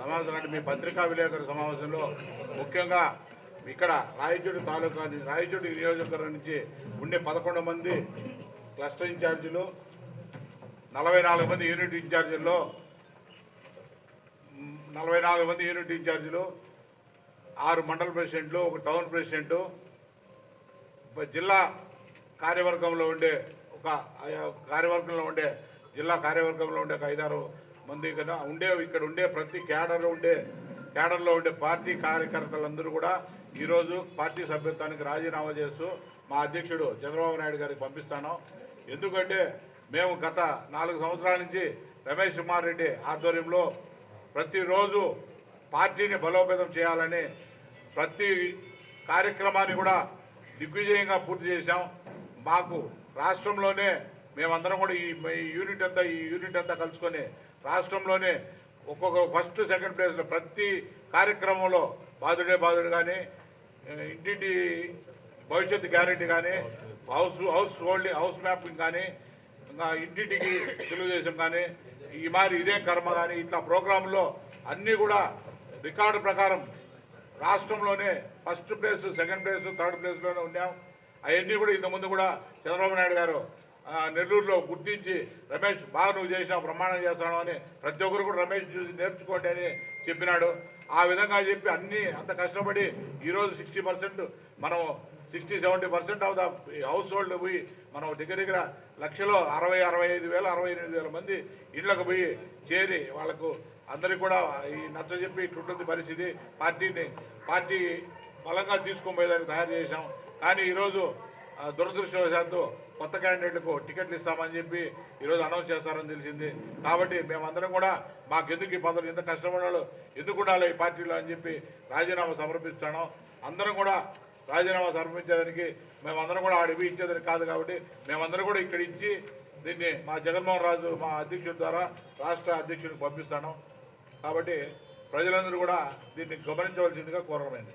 సమావేశం అంటే మీ పత్రికా విలేకరుల సమావేశంలో ముఖ్యంగా ఇక్కడ రాయచోటి తాలూకా రాయచోటి నియోజకవర్గం నుంచి ఉండే పదకొండు మంది క్లస్టర్ ఇన్ఛార్జీలు నలభై నాలుగు మంది యూనిట్ ఇన్ఛార్జీల్లో నలభై నాలుగు మంది యూనిట్ ఇన్ఛార్జీలు ఆరు మండల ప్రెసిడెంట్లు ఒక టౌన్ ప్రెసిడెంటు జిల్లా కార్యవర్గంలో ఉండే ఒక కార్యవర్గంలో ఉండే జిల్లా కార్యవర్గంలో ఉండే ఒక ఐదారు మంది కన్నా ఉండే ఇక్కడ ఉండే ప్రతి క్యాడర్లో ఉండే క్యాడర్లో ఉండే పార్టీ కార్యకర్తలందరూ కూడా ఈరోజు పార్టీ సభ్యత్వానికి రాజీనామా చేస్తూ మా అధ్యక్షుడు చంద్రబాబు నాయుడు గారికి పంపిస్తాను. ఎందుకంటే మేము గత నాలుగు సంవత్సరాల నుంచి రమేష్ కుమార్ రెడ్డి ఆధ్వర్యంలో ప్రతిరోజు పార్టీని బలోపేతం చేయాలని ప్రతి కార్యక్రమాన్ని కూడా దిగ్విజయంగా పూర్తి చేశాం. మాకు రాష్ట్రంలోనే మేమందరం కూడా ఈ యూనిట్ అంతా ఈ యూనిట్ అంతా కలుసుకొని రాష్ట్రంలోనే ఒక్కొక్క ఫస్ట్ సెకండ్ ప్లేస్లో ప్రతి కార్యక్రమంలో బాధుడే బాధుడు కానీ ఇంటింటి భవిష్యత్తు గ్యారెంటీ కానీ house house holding house mapping కానీ ఇంకా ఇంటింటికి తెలుగుదేశం కానీ ఈ మారి ఇదే కర్మ కానీ ఇట్లా ప్రోగ్రాంలో అన్నీ కూడా రికార్డు ప్రకారం రాష్ట్రంలోనే first place second place third ప్లేస్లోనే ఉన్నాం. అవన్నీ కూడా ఇంతకుముందు కూడా చంద్రబాబు నాయుడు గారు నెల్లూరులో గుర్తించి రమేష్ బాగా నువ్వు చేసిన ప్రమాణం చేస్తాను అని ప్రతి ఒక్కరు కూడా రమేష్ చూసి నేర్చుకోండి అని చెప్పినాడు. ఆ విధంగా చెప్పి అన్నీ అంత కష్టపడి ఈరోజు సిక్స్టీ పర్సెంట్ మనం sixty seventy percent of the household పోయి మనం దగ్గర దగ్గర లక్షలో అరవై అరవై ఐదు వేల అరవై ఎనిమిది వేల మంది ఇళ్ళకు పోయి చేరి వాళ్ళకు అందరికి కూడా ఈ నచ్చ చెప్పి ఇట్లుంటుంది పరిస్థితి. పార్టీని పార్టీ బలంగా తీసుకొని పోయేదానికి తయారు చేశాం. కానీ ఈరోజు దురదృష్టవశాత్తు కొత్త క్యాండిడేట్లకు టికెట్లు ఇస్తామని చెప్పి ఈరోజు అనౌన్స్ చేస్తారని తెలిసింది. కాబట్టి మేమందరం కూడా మాకెందుకు ఈ పదవులు ఇంత కష్టపడాలో ఎందుకు ఉండాలి ఈ పార్టీలో అని చెప్పి రాజీనామా సమర్పిస్తాను అందరం కూడా రాజీనామా సమర్పించేదానికి మేమందరం కూడా ఆడివి ఇచ్చేదని కాదు కాబట్టి మేమందరం కూడా ఇక్కడ ఇచ్చి దీన్ని మా జగన్మోహన్ రాజు మా అధ్యక్షుడి ద్వారా రాష్ట్ర అధ్యక్షుడికి పంపిస్తాను కాబట్టి ప్రజలందరూ కూడా దీన్ని గమనించవలసిందిగా కోరమైంది